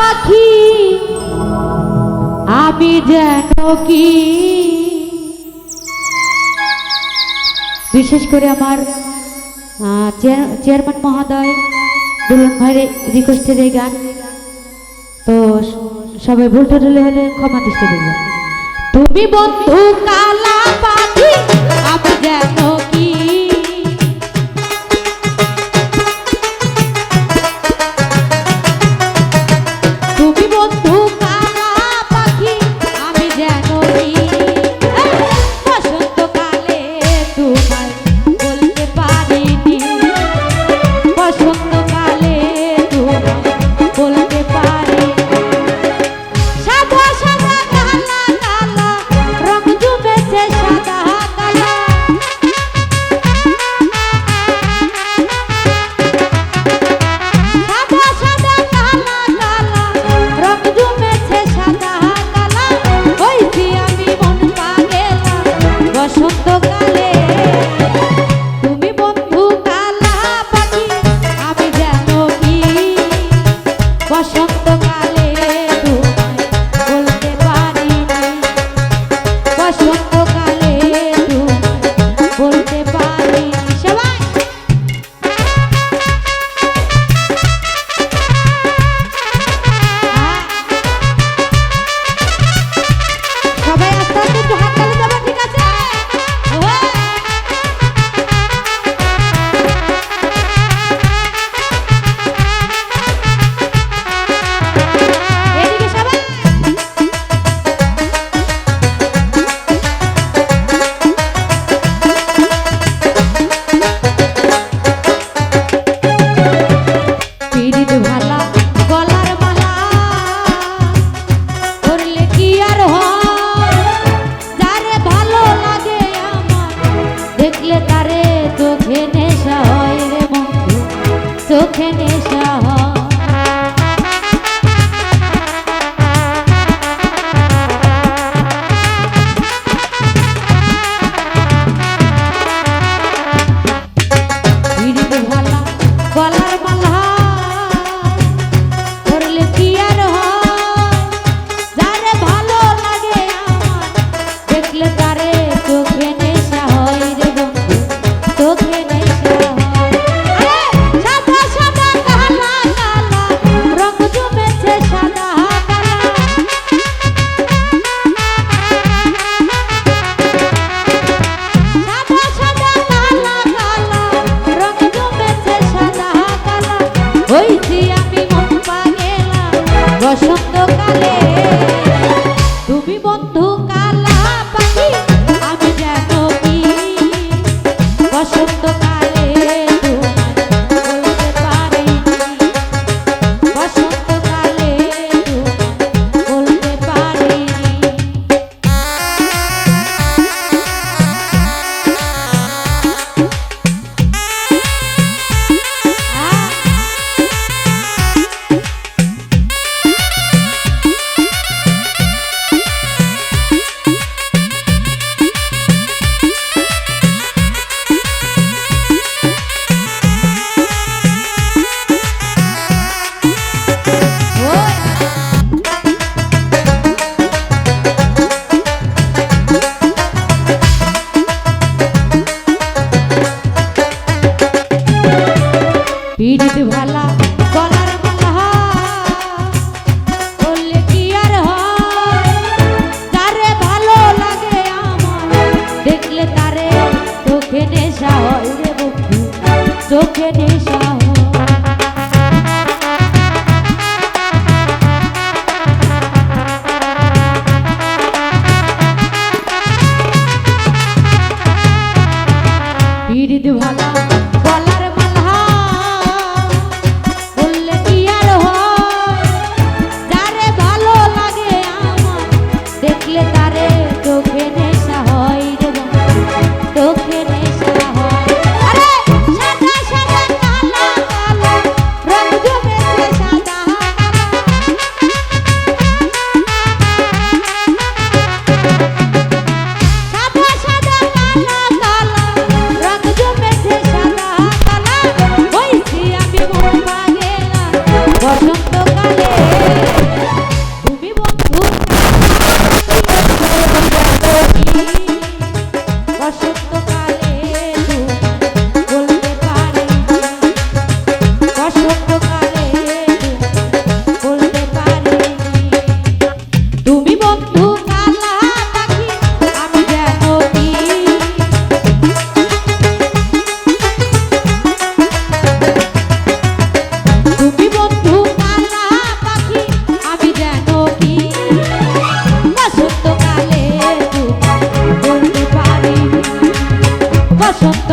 পাখি, আমি যেন কি? বিশেষ করে আমার চেয়ারম্যান মহোদয়, দুলন ভাইয়ের রিকোয়েস্টের এই গান। তো সবাই ভুলটা হলে ক্ষমা দৃষ্টি দেবেন। তুমি বন্ধু কালা বসন্ত সুন্দর Thank